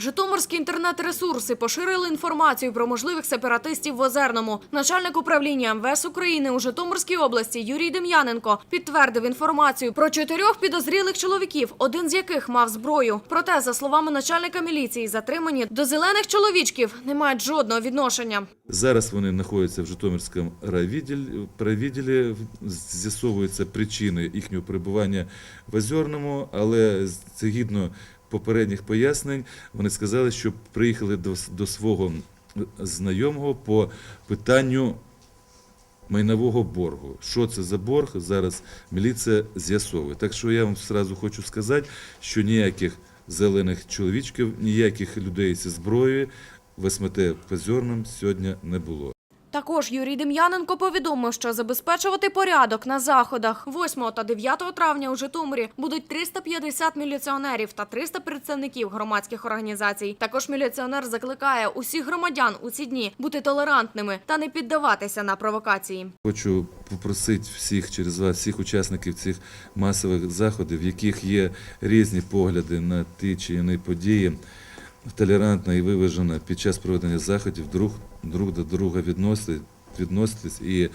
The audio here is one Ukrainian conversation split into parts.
Житомирські інтернет-ресурси поширили інформацію про можливих сепаратистів в Озерному. Начальник управління МВС України у Житомирській області Юрій Дем'яненко підтвердив інформацію про чотирьох підозрілих чоловіків, один з яких мав зброю. Проте, за словами начальника міліції, затримані до зелених чоловічків не мають жодного відношення. Зараз вони знаходяться в Житомирському райвідділі, з'ясовуються причини їхнього перебування в Озерному, але згідно попередніх пояснень вони сказали, що приїхали до, до свого знайомого по питанню майнового боргу. Що це за борг? Зараз міліція з'ясовує. Так що я вам одразу хочу сказати, що ніяких зелених чоловічків, ніяких людей зі зброєю в СМТ Позорним сьогодні не було. Також Юрій Дем'яненко повідомив, що забезпечувати порядок на заходах 8 та 9 травня у Житомирі будуть 350 міліціонерів та 300 представників громадських організацій. Також міліціонер закликає усіх громадян у ці дні бути толерантними та не піддаватися на провокації. Хочу попросити всіх через вас, всіх учасників цих масових заходів, в яких є різні погляди на ті чи інші події, толерантно і виважено під час проведення заходів друг, друг до друга відносити, відноситись і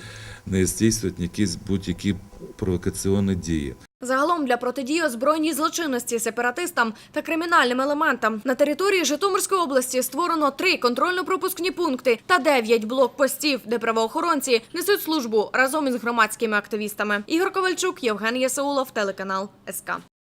не здійснювати якісь будь-які провокаційні дії. Загалом для протидії озброєній злочинності, сепаратистам та кримінальним елементам на території Житомирської області створено три контрольно-пропускні пункти та дев'ять блокпостів, де правоохоронці несуть службу разом із громадськими активістами. Ігор Ковальчук, Євген Єсаулов, телеканал СК.